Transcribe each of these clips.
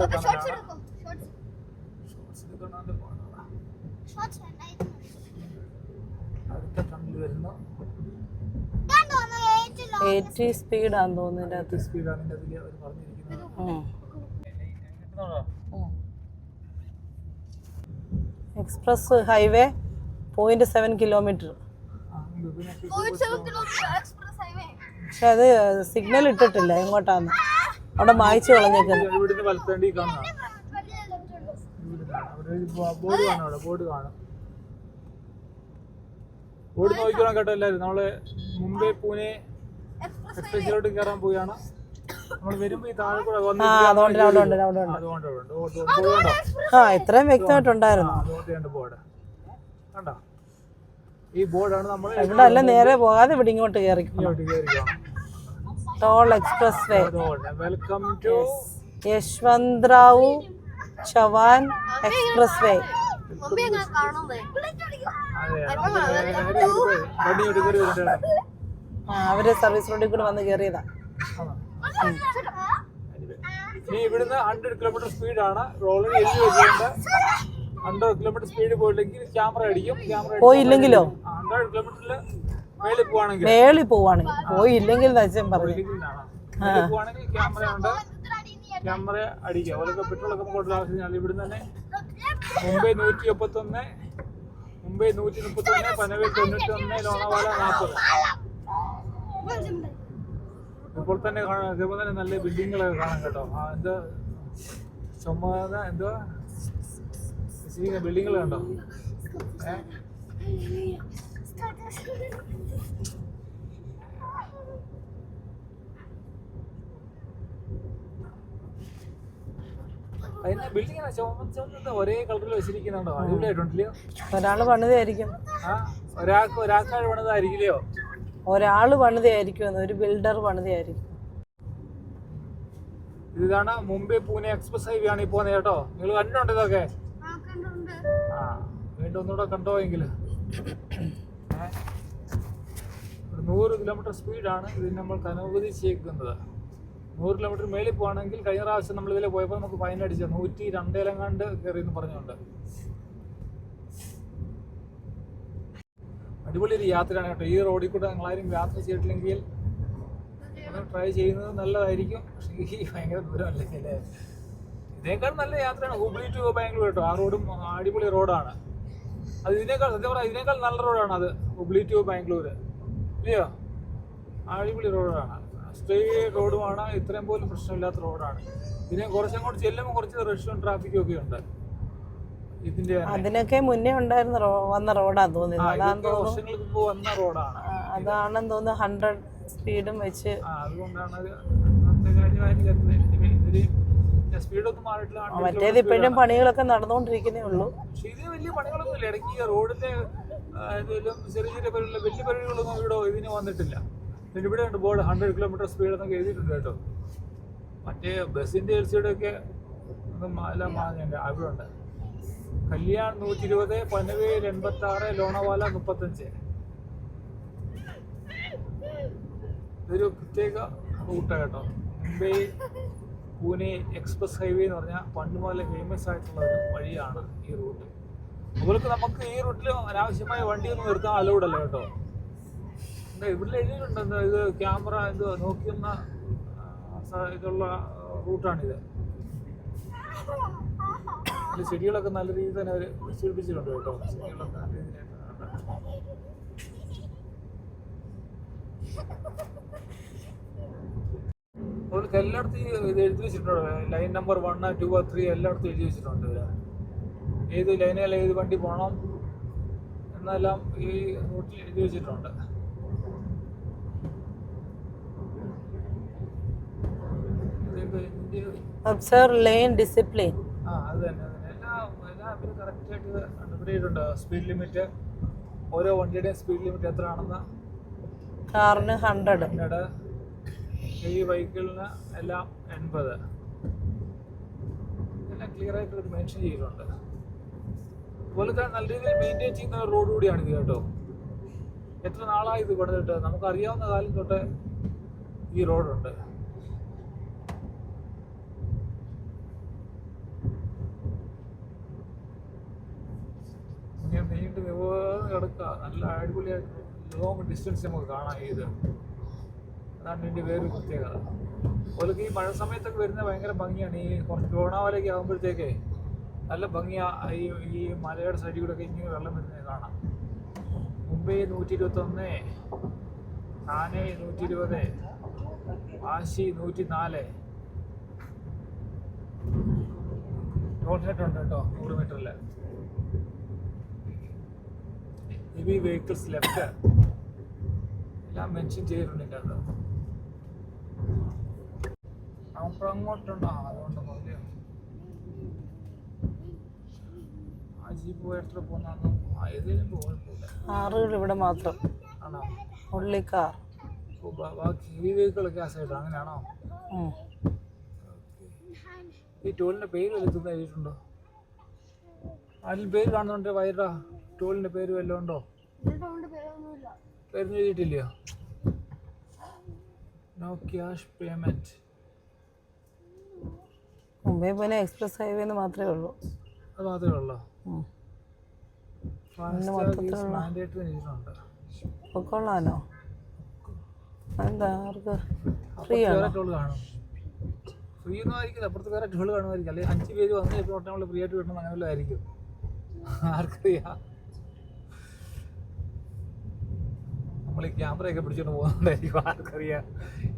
Shorts എടുക്കോ shorts shorts എടുക്കണമെങ്കിൽ പാടാണ്. ഷോർട്സ് വേണ്ട അടുത്ത ടണ്ണിൽ വരുന്ന എയ്റ്റി സ്പീഡാന്ന് തോന്നുന്നു ഇതിന്റെ സ്പീഡാണ് ഇതിന്റെ അതിൽ അവർ പറഞ്ഞിരിക്കുന്നത്? Express highway point seven kilometre. പക്ഷെ അത് സിഗ്നൽ ഇട്ടിട്ടില്ല എങ്ങോട്ടാന്ന്. അവിടെ മായ്ച്ചു കളഞ്ഞേക്കുന്നു വലത്തേണ്ടി ബോർഡ് കാണും അവിടെ ബോർഡ് കാണും. ബോർഡ് നോക്കിക്കോണം കേട്ടോ എല്ലാവരും. നമ്മൾ മുംബൈ പൂനെ എക്സ്പ്രസിലോട്ട് കയറാൻ പോവുകയാണ്. നമ്മൾ വരുമ്പോ ഈ താഴെ കൂടെ വന്ന് ആ ഇത്രയും വ്യക്തമായിട്ടുണ്ടായിരുന്നു. ഈ ബോർഡാണ് നമ്മൾ ഇവിടെ അല്ല നേരെ പോകാതെ ഇവിടെ ഇങ്ങോട്ട് കയറി ഇങ്ങോട്ട് കയറിക്കോ toll express way welcome to Yashwant Rao Chavan express way our service റോഡിൽ കൂടെ വന്ന് കയറിയതാ ഇവിടുന്ന് ഹൺഡ്രഡ് കിലോമീറ്റർ സ്പീഡാണ് ഓൾറെഡി എഴുതി വെച്ചിട്ടുണ്ട്. ഹൺഡ്രഡ് കിലോമീറ്റർ സ്പീഡ് പോയില്ലെങ്കിൽ ക്യാമറ അടിക്കും. ക്യാമറ പോയില്ലെങ്കിലോ? ഹൺഡ്രഡ് കിലോമീറ്ററിൽ മേളിൽ പോവാണെങ്കിൽ പോവാണെങ്കിൽ. പോയില്ലെങ്കിൽ അച്ഛൻ പറഞ്ഞു. ക്യാമറ അടിക്കുക അതുപോലെ ഒക്കെ കൊടുത്ത ആവശ്യമില്ല ഇവിടുന്ന് തന്നെ മുംബൈ നൂറ്റി മുപ്പത്തൊന്ന് മുംബൈ നൂറ്റി മുപ്പത്തൊന്ന് പനവേൽ തൊണ്ണൂറ്റി ഒന്ന് ലോണവാല നാൽപ്പത് ഇപ്പോൾ തന്നെ കാണാം. ഇതേപോലെ തന്നെ നല്ല ബിൽഡിങ്ങുകളൊക്കെ കാണാം കേട്ടോ. എന്താ എന്തോ എന്തുവാ ബിൽഡിങ്ങുകൾ കണ്ടോ? ഏ? അതിന്റെ ബിൽഡിംഗ് ചുമന്ന ചുമന്ന ഒരേ കളറിൽ വെച്ചിരിക്കുന്നുണ്ടോ? അടിപൊളിയായിട്ടുണ്ടല്ലോ ഒരാൾ പണിതായിരിക്കും. ആ ഒരാൾക്ക് ഒരാൾക്കാൾ പണിതായിരിക്കില്ലയോ? ഒരാൾ പണിതായിരിക്കും ഒരു ബിൽഡർ പണിതായിരിക്കും ഇതാണ് മുംബൈ പൂനെ എക്സ്പ്രസ് ഹൈവേ ആണ് ഈ പോകുന്നത് കേട്ടോ. നിങ്ങൾ കണ്ടിട്ടുണ്ട് ഇതൊക്കെ? ആ വീണ്ടും ഒന്നുകൂടെ കണ്ടോ എങ്കിൽ നൂറ് കിലോമീറ്റർ സ്പീഡാണ് ഇതിന് നമ്മൾ അനുവദിച്ചേക്കുന്നത് നൂറ് കിലോമീറ്റർ മേളിൽ പോകണമെങ്കിൽ കഴിഞ്ഞ പ്രാവശ്യം നമ്മൾ ഇതിൽ പോയപ്പോൾ നമുക്ക് ഫൈൻ അടിച്ച നൂറ്റി രണ്ടേലങ്ങാണ്ട് കയറി എന്ന് പറഞ്ഞുകൊണ്ട്. അടിപൊളി ഒരു യാത്രയാണ് കേട്ടോ. ഈ റോഡിൽ കൂടെ നിങ്ങളാരും യാത്ര ചെയ്തിട്ടില്ലെങ്കിൽ ട്രൈ ചെയ്യുന്നത് നല്ലതായിരിക്കും. പക്ഷേ ഈ ഭയങ്കര ദൂരമല്ലേ അല്ലേ ഇതിനേക്കാൾ നല്ല യാത്രയാണ്. ഹുബ്ലി ടു ബാംഗ്ലൂർ കേട്ടോ. ആ റോഡും അടിപൊളി റോഡാണ് അത് ഇതിനേക്കാൾ സത്യം പറയാം ഇതിനേക്കാൾ നല്ല റോഡാണ് അത്. ഹുബ്ലി ടു ബാംഗ്ലൂർ. ഇല്ലയോ? അടിപൊളി റോഡാണ് സ്ട്രെയിറ്റ് റോഡുമാണ് ഇത്രയും പോലും പ്രശ്നമില്ലാത്ത റോഡാണ് ഇതിനെ കുറച്ചങ്ങോട്ട് ചെല്ലുമ്പോൾ കുറച്ച് റഷും ട്രാഫിക്കും ഒക്കെ ഉണ്ട്. ഇതിന്റെ. അതിനൊക്കെ മുന്നേ ഉണ്ടായിരുന്ന വന്ന റോഡാ ആ തോന്നുന്നത് തോന്നുന്നു. വർഷങ്ങൾക്ക് മുമ്പ് വന്ന റോഡാണ് അതാണെന്ന് തോന്നുന്നു ഹൺഡ്രഡ് സ്പീഡും വെച്ച്. ആ അതുകൊണ്ടാണ് അത് അന്നത്തെ കാര്യമായിട്ട് കരുതുന്നത് ഇതിൽ സ്പീഡൊന്നും മാറിയിട്ടില്ല. ആ, 100 മറ്റേത് ഇപ്പോഴും പണികളൊക്കെ നടന്നുകൊണ്ടിരിക്കുന്നേ ഉള്ളൂ. പക്ഷെ ഇതിന് വലിയ പണികളൊന്നും ഇല്ല ഇടയ്ക്ക് റോഡിന്റെ ചെറിയ ചെറിയ വലിയ പരിപാടികളൊന്നും ഇവിടെ ഇതിന് വന്നിട്ടില്ല. പിന്നെ ഇവിടെ ഉണ്ട് ബോർഡ് ഹൺഡ്രഡ് കിലോമീറ്റർ സ്പീഡ് എന്നൊക്കെ എഴുതിയിട്ടുണ്ട് കേട്ടോ. മറ്റേ ബസ്സിന്റെ എൽസിയുടെ ഒക്കെ ഒന്നും എല്ലാം അവിടെ ഉണ്ട്. കല്യാൺ നൂറ്റി ഇരുപത് പനവേൽ എൺപത്തി ആറ് ലോണവാല മുപ്പത്തഞ്ച്. ഇതൊരു പ്രത്യേക റൂട്ടാണ് കേട്ടോ. മുംബൈ പൂനെ എക്സ്പ്രസ് ഹൈവേ എന്ന് പറഞ്ഞാൽ പണ്ട് മുതലേ ഫേമസ് ആയിട്ടുള്ള ഒരു വഴിയാണ് ഈ റൂട്ട്. അതുപോലെ നമുക്ക് ഈ റൂട്ടിൽ അനാവശ്യമായ വണ്ടിയൊന്നും നിർത്താൻ അലൗഡ് അല്ല കേട്ടോ. ഇവിടെ എഴുതിയിട്ടുണ്ട് ഇത് ക്യാമറ ഇത് നോക്കുന്ന ഇതുള്ള റൂട്ടാണിത്. ഇതിൽ ചെടികളൊക്കെ നല്ല രീതിയിൽ തന്നെ അവർ ശീലിപ്പിച്ചിട്ടുണ്ട് കേട്ടോ. ചെടികളൊക്കെ നല്ല രീതിയിലായിട്ട് അതുപോലെ എല്ലായിടത്തും ഇത് എഴുതി വെച്ചിട്ടുണ്ട്. Line number one two three എല്ലായിടത്തും എഴുതി വെച്ചിട്ടുണ്ട്. ഏത് ലൈനിൽ ഏത് വണ്ടി പോകണം എന്നെല്ലാം ഈ റൂട്ടിൽ എഴുതി വെച്ചിട്ടുണ്ട് ഇതൊക്കെ ഇതിന്റെ observe lane discipline speed limit ഓരോ വണ്ടിയുടെയും സ്പീഡ് ലിമിറ്റ് എത്രയാണെന്ന് കാറിന് ഹൺഡ്രഡ് ഈ ബൈക്കുകളിന് എല്ലാം എൺപത്. എല്ലാം ക്ലിയർ ആയിട്ട് ഒരു മെൻഷൻ ചെയ്തിട്ടുണ്ട്. അതുപോലെ തന്നെ നല്ല രീതിയിൽ മെയിന്റെയിൻ ചെയ്യുന്ന ഒരു റോഡ് കൂടിയാണ് ഇത് കേട്ടോ. എത്ര നാളായി ഇത് പണിതിട്ട് നമുക്ക് അറിയാവുന്ന കാലം തൊട്ട് ഈ റോഡുണ്ട് നീണ്ടു നിവർന്ന് കിടക്കുക. നല്ല അടിപൊളിയായിട്ട് ലോങ് ഡിസ്റ്റൻസ് നമുക്ക് കാണാം ഇത് അതാണ് ഇതിന്റെ വേറൊരു പ്രത്യേകത. അതുപോലെ ഈ മഴ സമയത്തൊക്കെ വരുന്ന ഭയങ്കര ഭംഗിയാണ്. ഈ കുറച്ച് ലോണാവലൊക്കെ ആകുമ്പോഴത്തേക്കേ നല്ല ഭംഗിയാണ് ഈ ഈ മലയുടെ സൈഡിൽ കൂടെ ഇങ്ങനെ വെള്ളം വരുന്നത് കാണാം. മുംബൈ നൂറ്റി ഇരുപത്തൊന്ന് താനെ നൂറ്റി ഇരുപത് വാശി നൂറ്റി നാല് ടോൾ ഹെഡ് ഉണ്ട് കേട്ടോ നൂറ് മീറ്ററിൽ ഹെവി വെഹിക്കിൾസ് ലെഫ്റ്റ് എല്ലാം മെൻഷൻ ചെയ്തിട്ടുണ്ട് അത്. അപ്പുറം അങ്ങോട്ടുണ്ടോ? അതുകൊണ്ട് മതിയോ ആ ജീപ്പ് പോയി എത്ര പോകുന്നു ഏതെങ്കിലും കുഴപ്പമില്ല ഇവിടെ മാത്രം. ആണോ? ഉള്ളി കാർ. ബാക്കി ഹെവി വെഹിക്കിളൊക്കെ ആ സൈഡ് അങ്ങനെയാണോ. ഈ ടോളിന്റെ പേര് എഴുതിയിട്ടുണ്ടോ? അതിൽ പേര് കാണുന്നുണ്ട് വൈറ ടോളിന്റെ പേര് വല്ലതും ഉണ്ടോ? പേരൊന്നും എഴുതിയിട്ടില്ലയോ നോ ക്യാഷ് പേയ്മെന്റ് മുംബൈ പോലെ എക്സ്പ്രസ് ഹൈവേ എന്ന് മാത്രമേ ഉള്ളൂ. അത് മാത്രമേ ഉള്ളൂ? പൊക്കോളാനോ എന്താ അവർക്ക് ഫ്രീ അപ്പുറത്ത് ആണോ? വേറെ ടോൾ കാണും. ഫ്രീ ഒന്നും ആയിരിക്കും അപ്പുറത്ത് വേറെ ടോൾ കാണുമായിരിക്കും. അല്ലെങ്കിൽ അഞ്ച് പേര് വന്ന് ഇപ്പോൾ നമ്മൾ ഫ്രീ ആയിട്ട് വിടണം അങ്ങനെ ആർക്കും ആയിരിക്കും. ആർക്കറിയാം? നമ്മൾ ഈ ക്യാമറയൊക്കെ പിടിച്ചോണ്ട് പോകുന്നുണ്ടായിരിക്കും ആർക്കറിയാം.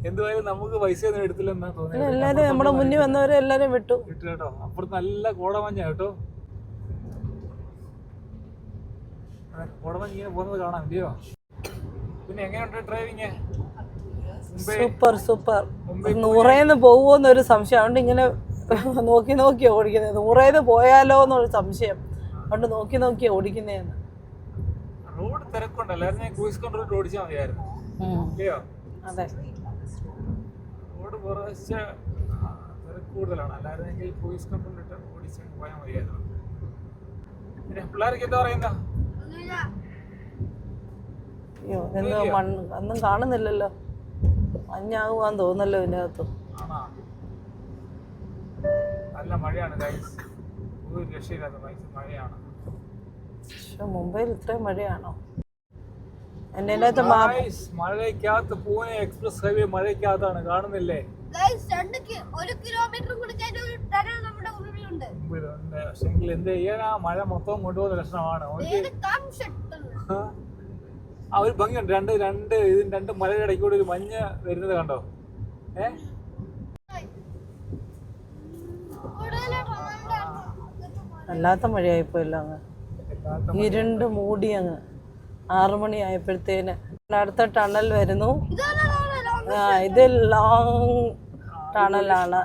എന്തുവായാലും നമുക്ക് പൈസ ഒന്നും എടുത്തില്ലെന്നാ എല്ലാരും നമ്മുടെ മുന്നിൽ വന്നവരെ എല്ലാരും വിട്ടു. വിട്ടു കേട്ടോ. അപ്പുറത്ത് നല്ല കോടമഞ്ഞ കേട്ടോ. കോടമഞ്ഞ് ഇങ്ങനെ പോകുന്നത് കാണാം ഇല്ലയോ? പിന്നെ എങ്ങനെയുണ്ട് ഡ്രൈവിങ് സൂപ്പർ സൂപ്പർ. നൂറേന്ന് നൂറേന്ന് ഒരു സംശയം. അതുകൊണ്ട് ഇങ്ങനെ നോക്കി നോക്കിയാ ഓടിക്കുന്നത്. നൂറേന്ന് പോയാലോ എന്നൊരു സംശയം. അതുകൊണ്ട് നോക്കി നോക്കിയാ ഓടിക്കുന്നതെന്ന് റോഡ് തിരക്കുണ്ടല്ലായിരുന്നു ഞാൻ ക്രൂസ് കൺട്രോൾ ഓടിച്ചാൽ മതിയായിരുന്നു. ഇല്ലയോ? അതെ. റോഡ് കുറച്ച് തിരക്ക് കൂടുതലാണ്. അല്ലായിരുന്നെങ്കിൽ ക്രൂസ് കൺട്രോൾ ഇട്ട് ഓടിച്ച് പോയാൽ മതിയായിരുന്നു. പിന്നെ പിള്ളേർക്ക് എന്താ പറയുന്ന? അയ്യോ എന്തോ മണ്ണ് ഒന്നും കാണുന്നില്ലല്ലോ. മഞ്ഞാകുവാൻ തോന്നല്ലോ ഇതിനകത്ത്. നല്ല മഴയാണ് ഒരു രക്ഷയില്ലാത്ത മഴയാണ്. പക്ഷെ മുംബൈയിൽ ഇത്രയും മഴയാണോ? എന്റെ അകത്ത് മഴയ്ക്കകത്ത് പൂനെ എക്സ്പ്രസ് ഹൈവേ മഴയ്ക്കകത്താണ് കാണുന്നില്ലേ? ഒരു കിലോമീറ്റർ പക്ഷെങ്കിൽ എന്ത് ചെയ്യാനാ? മഴ മൊത്തം കൊണ്ടുപോകുന്ന ലക്ഷണമാണ്. ആ ഒരു ഭംഗിയുണ്ട്. രണ്ട് രണ്ട് ഇതിന് രണ്ട് മലയുടെ ഇടയ്ക്ക് കൂടി ഒരു മഞ്ഞ് വരുന്നത് കണ്ടോ? ഏ? അല്ലാത്ത മഴയായിപ്പോയല്ലോ അങ്ങ്. എല്ലാത്ത ഇരുണ്ട് മൂടി അങ്ങ്. ആറു മണി ആയപ്പോഴത്തേന് അടുത്ത ടണൽ വരുന്നു. ആ ഇത് ലോങ് ടണലാണ്.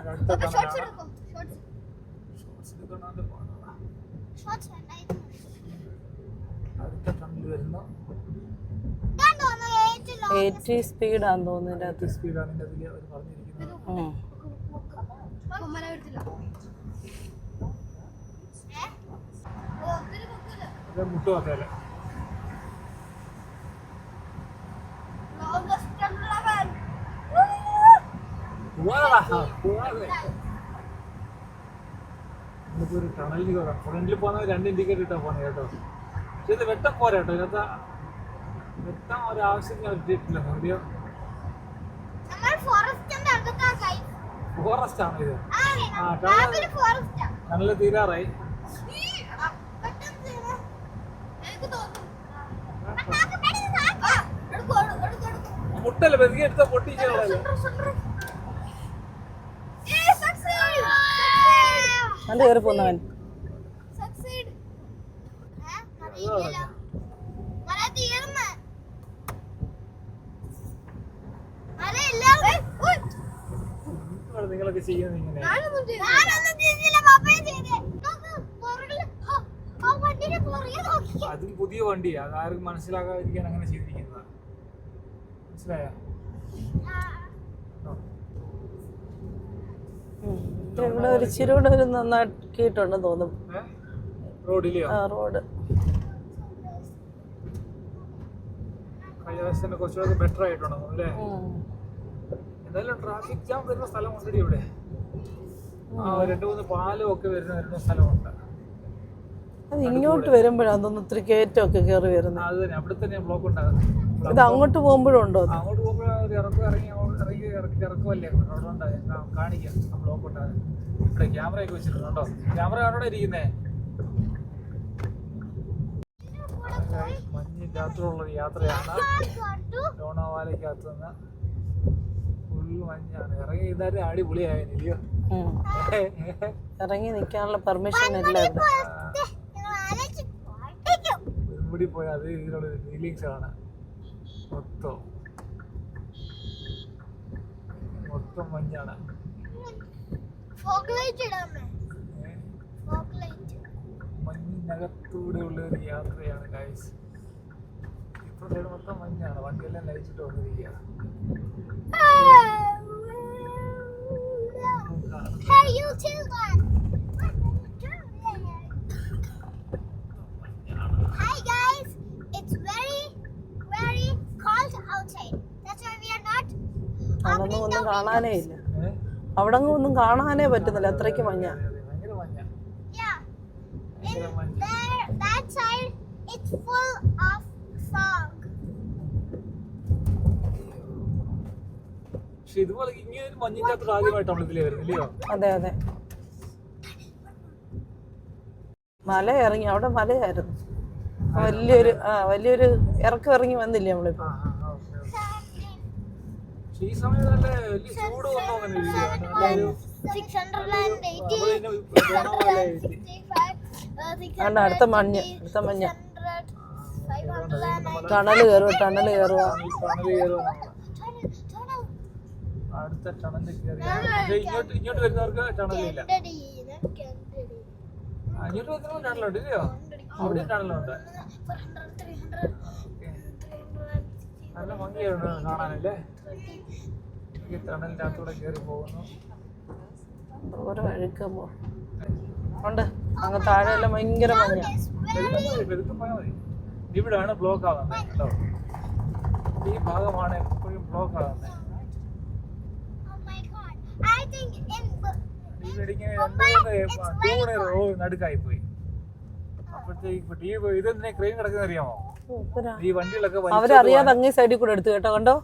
എയ്റ്റി സ്പീഡാന്ന് തോന്നുന്നു ഇതിന്റെ അകത്ത്. സ്പീഡാണ് ഇതിന്റെ അതിൽ അവർ പറഞ്ഞിരിക്കുന്നത്. ഉം. കൊമ്മന വരത്തില്ല ഒത്തിരി കുക്കില്ല അത് മുട്ടുവാക്കല്ല നമുക്ക് ഒരു ടണലിൽ കയറാം ഫ്രണ്ടിൽ പോകുന്ന രണ്ട് ഇൻഡിക്കേറ്റർ ഇട്ടാ പോണേ കേട്ടോ പക്ഷെ ഇത് വെട്ടം പോരാ കേട്ടോ ഇതിനകത്ത് വെട്ടം ഒരു ആവശ്യത്തിന് അവർ ഇട്ടിട്ടില്ല കൈ ഫോറസ്റ്റ് ആണ് ഇത് ടണൽ തീരാറായി മുട്ടല്ല ചെയ്യണം. എടുത്ത തോന്നുന്നു അണ്ണാക്ക് പെട്ടെന്ന് സാക്കാ. എടുക്കൂ, എടുക്കൂ, എടുക്കൂ, എടുക്കൂ. മുട്ടല്ല വെറുതെ എടുത്ത പൊട്ടിച്ചുകളല്ലേ ഏയ്, succeed. അത് കയറി പോന്നവൻ. നിങ്ങളൊക്കെ ചെയ്യുന്നത് ഇങ്ങനെ. അതും പുതിയ വണ്ടിയാ. അതാരും ആർക്കും മനസ്സിലാകാതിരിക്കാൻ അങ്ങനെ ചെയ്തിരിക്കുന്നതാ. മനസ്സിലായോ? ഇവിടെ ഒരു ഇച്ചിരി കൂടെ ഒരു നന്നാക്കിയിട്ടുണ്ടെന്ന് തോന്നും. ഏ? റോഡിലെയോ? ആ റോഡ്. കഴിഞ്ഞ ദിവസത്തിന്റെ കുറച്ചുകൂടെ ബെറ്റർ അല്ലേ? എന്തായാലും ട്രാഫിക് ജാം വരുന്ന ഇവിടെ. ആ രണ്ട് മൂന്ന് പാലം ഒക്കെ വരുന്ന വരുന്ന സ്ഥലമുണ്ട്. അത് ഇങ്ങോട്ട് വരുമ്പോഴാണ് തോന്നുന്നു ഒത്തിരി കയറ്റമൊക്കെ കയറി വരുന്നത്. അത് തന്നെ അവിടെ തന്നെ ബ്ലോക്ക് ഉണ്ടാകുന്നത്. ഇത് അങ്ങോട്ട് പോകുമ്പോഴും ഉണ്ടോ അങ്ങോട്ട് ഇറക്കം ഇറങ്ങി ഇറക്കി ഇറക്കുമല്ലേ അവിടെ ഉണ്ടാകും കാണിക്കാം. നമ്മൾ ബ്ലോക്ക് ഇവിടെ ക്യാമറ ഒക്കെ വെച്ചിട്ടുണ്ടോ ക്യാമറ അവിടെ ഇരിക്കുന്നേ? ഒരു യാത്രയാണ്. ലോണാവാലയ്ക്കകത്ത് നിന്ന് ഫുൾ മഞ്ഞാണ്. ഇറങ്ങി ഇതാരും അടിപൊളിയായിരുന്നു ഇല്ലയോ? ഇറങ്ങി നിൽക്കാനുള്ള പെർമിഷൻ ഇല്ല ഇവിടെ. ഞങ്ങൾ ആലോചിച്ച് പൊട്ടിക്കും. ഇവിടെ പോയി അത് ഇതിനുള്ള ഫീലിങ്സ് ആണ് മൊത്തം. മൊത്തം മഞ്ഞാണ്. മഞ്ഞിനകത്തൂടെ ഉള്ള ഒരു യാത്രയാണ് ഗൈസ് ഇപ്പോൾ സൈഡ് മൊത്തം മഞ്ഞാണ്. വണ്ടിയെല്ലാം ലയിച്ചിട്ട് വന്നിരിക്കുകയാണ് Hey, you too, Hi അതൊന്നും ഒന്നും കാണാനേ ഇല്ല. അവിടെ ഒന്നും കാണാനേ പറ്റുന്നില്ല. അത്രയ്ക്ക് മഞ്ഞ. അതെ അതെ. മല ഇറങ്ങി അവിടെ മലയായിരുന്നു. വലിയൊരു ആ വലിയൊരു ഇറക്കം ഇറങ്ങി വന്നില്ലേ നമ്മളിപ്പോ ആ, ആ, ഓക്കേ, ഓക്കേ. പക്ഷെ ഈ സമയത്ത് നല്ല വലിയ ചൂട് വന്നോ അങ്ങനെ ഇല്ലയോ? നല്ലൊരു 680, അവിടെ ഇങ്ങനെ ലോണാവാലയായിട്ട്. 65, കണ്ട അടുത്ത മഞ്ഞ് അടുത്ത മഞ്ഞ 600, 590. ടണൽ കയറുക ടണൽ കയറുക. അടുത്ത കയറി ഇങ്ങോട്ട് ഇങ്ങോട്ട് വരുന്നവർക്ക് ടണലില്ല ഇങ്ങോട്ട് വരുന്നവർക്ക് ടണലുണ്ട് ഇല്ലയോ അവിടെ ടണലുണ്ട് 400, 300, 300. നല്ല ഭംഗിയാണ് കാണാനല്ലേ ഈ ടണലിന്റെ അകത്തൂടെ കയറി പോകുന്നു. ഓരോ അഴുക്കുമ്പോ ഉണ്ട്. അങ്ങ് താഴെ എല്ലാം ഭയങ്കര മഞ്ഞ. ഇവിടാണ് ബ്ലോക്ക് ആകുന്നത് കേട്ടോ. ഈ ഭാഗമാണ് എപ്പോഴും ബ്ലോക്ക് ആകുന്നത് നടുക്കായി പോയി അപ്പോഴത്തേക്ക് ഇതെന്തിനാ ക്രെയിൻ കിടക്കുന്ന അറിയാമോ? ഈ വണ്ടികളൊക്കെ അവരറിയാതെ അങ്ങേ സൈഡിൽ കൂടെ എടുത്തു കേട്ടോ കണ്ടോ?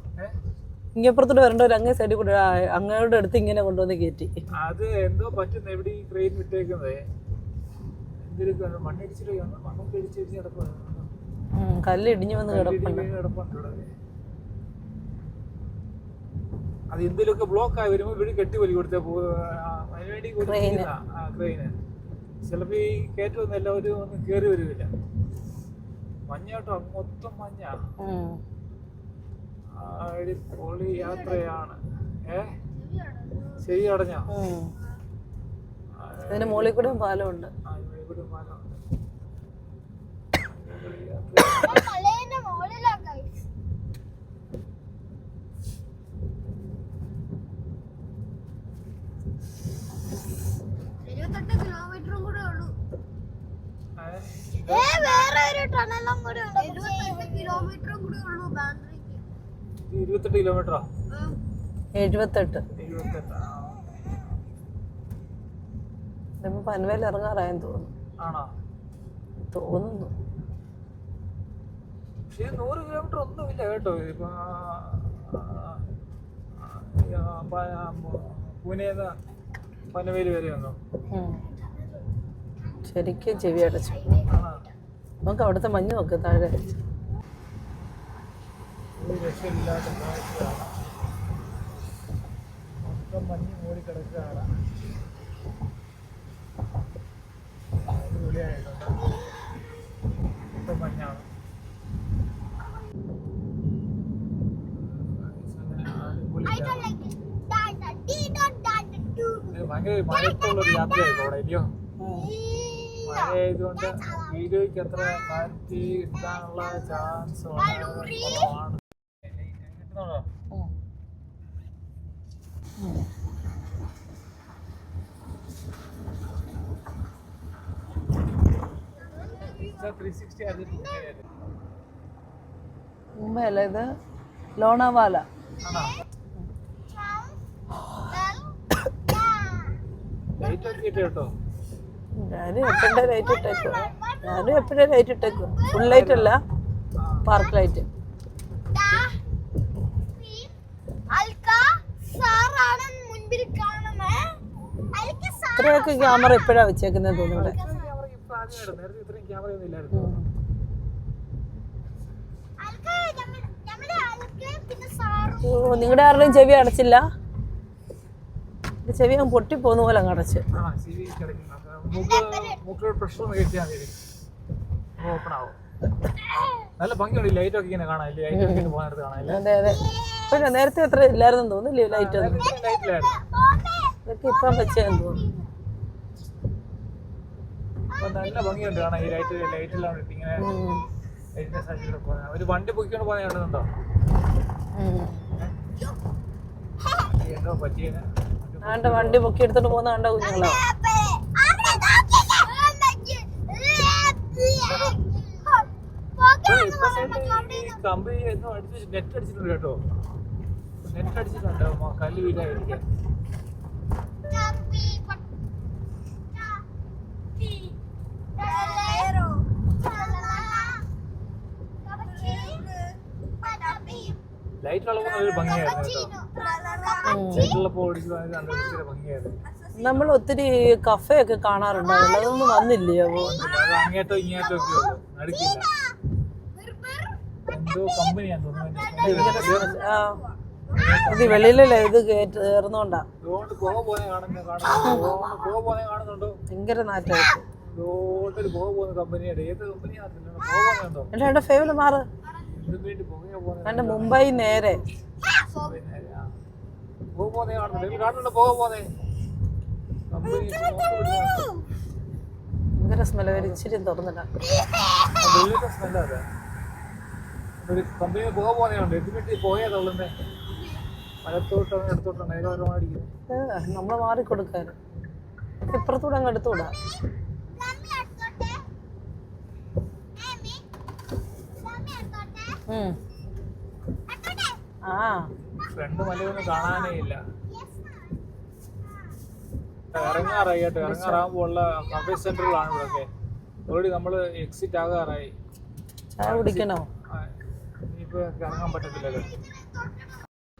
ഏ? ഇങ്ങപ്പുറത്തോട്ട് വരേണ്ട ഒരു അങ്ങേ സൈഡിൽ കൂടെ അങ്ങയുടെ അടുത്ത് ഇങ്ങനെ കൊണ്ടുവന്ന് കയറ്റി അത് എന്തോ പറ്റുന്ന എവിടെ ഈ ക്രെയിൻ വിട്ടേക്കുന്നത് എന്തൊരു മണ്ണിടിച്ചിട്ട് മണ്ണൊക്കെ ഇടിച്ചിടിച്ച് കിടക്കുന്നു കല്ല് ഇടിഞ്ഞു വന്ന് കിടപ്പുണ്ട്. അത് എന്തിലൊക്കെ ബ്ലോക്ക് ആയി വരുമ്പോൾ ഇവിടെ കെട്ടി വലി കൊടുത്ത അതിനുവേണ്ടി ക്രെയിന് ചിലപ്പോ ഈ കയറ്റമൊന്നും ഒരു ഒന്നും കയറി വരുന്നില്ല മഞ്ഞോട്ടോ മൊത്തം മഞ്ഞ. അടിപൊളി യാത്രയാണ്. ഏ? ശരി അടഞ്ഞ? അതിന്റെ ഇതിന് മുകളിൽ കൂടെ പാലമുണ്ട്. വേറെ ഒരു ടണലും കൂടെ ഉണ്ട്. കിലോമീറ്ററും കൂടെ ഉള്ളൂ. ബാംഗ്ലൂർക്ക് ഇത് ഇരുപത്തെട്ട് കിലോമീറ്ററാ എഴുപത്തെട്ട്. ഇതിപ്പോ പൻവേൽ ഇറങ്ങാറായെന്ന് തോന്നുന്നു. ആണോ? തോന്നുന്നു. പക്ഷേ നൂറ് കിലോമീറ്റർ ഒന്നുമില്ല കേട്ടോ. ഇപ്പൊ പൂനെന്ന് പനവേൽ വരെ. ശരിക്കും ചെവി അടച്ചു. നമുക്ക് അവിടുത്തെ മഞ്ഞ് നോക്ക് താഴെ. ഒരു രക്ഷയില്ലാത്ത കാഴ്ചയാണ് മൊത്തം മഞ്ഞ് മൂടി കിടക്കുകയാണ് അടിപൊളിയായിട്ടുണ്ട് മൊത്തം മഞ്ഞാണ് ഭയങ്കര മഴയത്തുള്ളൊരു യാത്രയായിരുന്നു അവിടെ ഇല്ലയോ മഴയായതുകൊണ്ട് വീഡിയോയ്ക്ക് അത്ര ക്ലാരിറ്റി കിട്ടാനുള്ള ചാൻസ് വളരെ കുറവാണ് ആയിരുന്നു മുമ്പേ അല്ല ഇത്? ലോണാവാല. ഞാനും Well, ലൈറ്റ് ഇട്ടേക്കും ഞാനും എപ്പോഴും ലൈറ്റ് ഇട്ടേക്കും ഫുൾ ലൈറ്റ് അല്ല? പാർക്ക് ലൈറ്റ് ദാ, ഈ ആൾക്കാ സാറാണ് മുൻപിൽ കാണുന്നത് ആൾക്ക് സാർ ഇത്രയൊക്കെ ക്യാമറ ഇപ്പോഴാണ് വെച്ചേക്കുന്നത് തോന്നുന്നു ഇവിടെ ക്യാമറ ഇപ്പൊ ആദ്യമായിട്ട് നേരത്തെ ഇത്രയും ക്യാമറ ഒന്നും ഇല്ലായിരുന്നു ആൾക്ക് ഞമ്മ- ക്യാമറ ആൾക്ക് വെച്ചേക്കുന്നത് സാറും ഓ നിങ്ങളുടെ ആരുടെയും ചെവി അടച്ചില്ല? ചെവി അങ്ങ് പൊട്ടിപ്പോകുന്ന പോലെ അങ്ങ് അടച്ച്. നല്ല ഭംഗിയുണ്ട് ലൈറ്റ് ഒക്കെ ഇങ്ങനെ കാണാം ലൈറ്റ് ഒക്കെ പോകുന്നിടത്ത് അതെ അതെ നേരത്തെ അത്ര ഇല്ലായിരുന്നു. തോന്നുന്നില്ലേ ലൈറ്റ് ഇതൊക്കെ ഇപ്പം വെച്ചേന്ന് തോന്നുന്നു. അപ്പൊ നല്ല ഭംഗിയുണ്ട് കാണാൻ. ഈ ലൈറ്റ് ലൈറ്റിലാണ് ഇട്ട് ഇങ്ങനെ. ലൈറ്റിന്റെ സൈഡിലൂടെ പോകുന്നത് ഒരു വണ്ടി പൊക്കിക്കൊണ്ട് പോകുന്നത് കണ്ടുന്നുണ്ടോ ഉം. എന്തോ പറ്റിയത് വണ്ടി പൊക്കി എടുത്തോണ്ട് പോകുന്ന കണ്ട കുഞ്ഞുങ്ങളോ. പോകാന്ന് കമ്പി എന്തോ അടിച്ച് നെറ്റ് അടിച്ചിട്ടുണ്ട് കേട്ടോ. നെറ്റ് അടിച്ചിട്ടുണ്ട്? കല്ല് വീഴാതിരിക്കാൻ കമ്പി പ- കമ്പി. ടലറോ. ടലറ. കപ്പച്ചി. കമ്പി. ലൈറ്റ് ഉള്ളപ്പോൾ ഒരു ഭംഗിയായിരുന്നു കേട്ടോ. ടലറ. ലൈറ്റ് ഉള്ളപ്പോൾ ഓടിച്ച് പോയത് കണ്ടത് ഭയങ്കര ഭംഗിയായിരുന്നു. നമ്മൾ ഒത്തിരി കഫേ ഒക്കെ കാണാറുണ്ട്. അതൊന്നും വന്നില്ലേ ഒക്കെ ഉള്ളു. എന്തോ കമ്പനിയാന്ന് തോന്നുന്നു. ഇത് വെളിയിലല്ലേ ഇത് കേറുന്നോണ്ടാ? കയറുന്നോണ്ടാ ഭയങ്കര നാറ്റായിട്ട് എന്റെ ഫേവിൽ മാറ്. എന്റെ മുംബൈ നേരെ. ഭയങ്കര സ്മെല്ല് ഒരു ഇച്ചിരി തുറന്നിട്ടാ വെള്ളിയുടെ സ്മെല്ലാ ഇപ്പുറത്തൂടെ അങ്ങ് കമ്പനി ആ. ഫ്രണ്ട് മലയൊന്നും കാണാനേ ഇല്ല. Yes, ma'am. ഇറങ്ങാറായി കേട്ടോ. ഇറങ്ങാറാകുമ്പോൾ കമ്പനി സെന്ററുകളാണ് ഇവിടെയൊക്കെ. ഓൾറെഡി നമ്മൾ എക്സിറ്റ് ആകാറായി. ചായ കുടിക്കണോ? ആ, ഇറങ്ങാൻ പറ്റത്തില്ലല്ലോ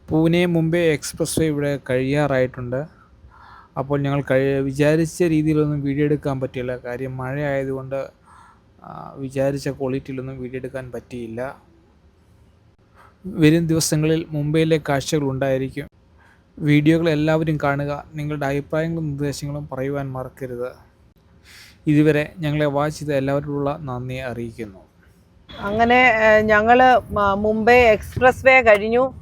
പൂനെ മുംബൈ എക്സ്പ്രസ് വേ ഇവിടെ കഴിയാറായിട്ടുണ്ട്. അപ്പോൾ ഞങ്ങൾ കഴി വിചാരിച്ച രീതിയിലൊന്നും വീഡിയോ എടുക്കാൻ പറ്റിയില്ല. കാര്യം മഴ ആയതുകൊണ്ട് വിചാരിച്ച ക്വാളിറ്റിയിലൊന്നും വീഡിയോ എടുക്കാൻ പറ്റിയില്ല. വരും ദിവസങ്ങളിൽ മുംബൈയിലെ കാഴ്ചകൾ ഉണ്ടായിരിക്കും. വീഡിയോകൾ എല്ലാവരും കാണുക നിങ്ങളുടെ അഭിപ്രായങ്ങളും നിർദ്ദേശങ്ങളും പറയുവാൻ മറക്കരുത്. ഇതുവരെ ഞങ്ങളെ വാച്ച് ചെയ്ത എല്ലാവരോടുള്ള നന്ദി അറിയിക്കുന്നു. അങ്ങനെ ഞങ്ങൾ മുംബൈ എക്സ്പ്രസ് വേ കഴിഞ്ഞു.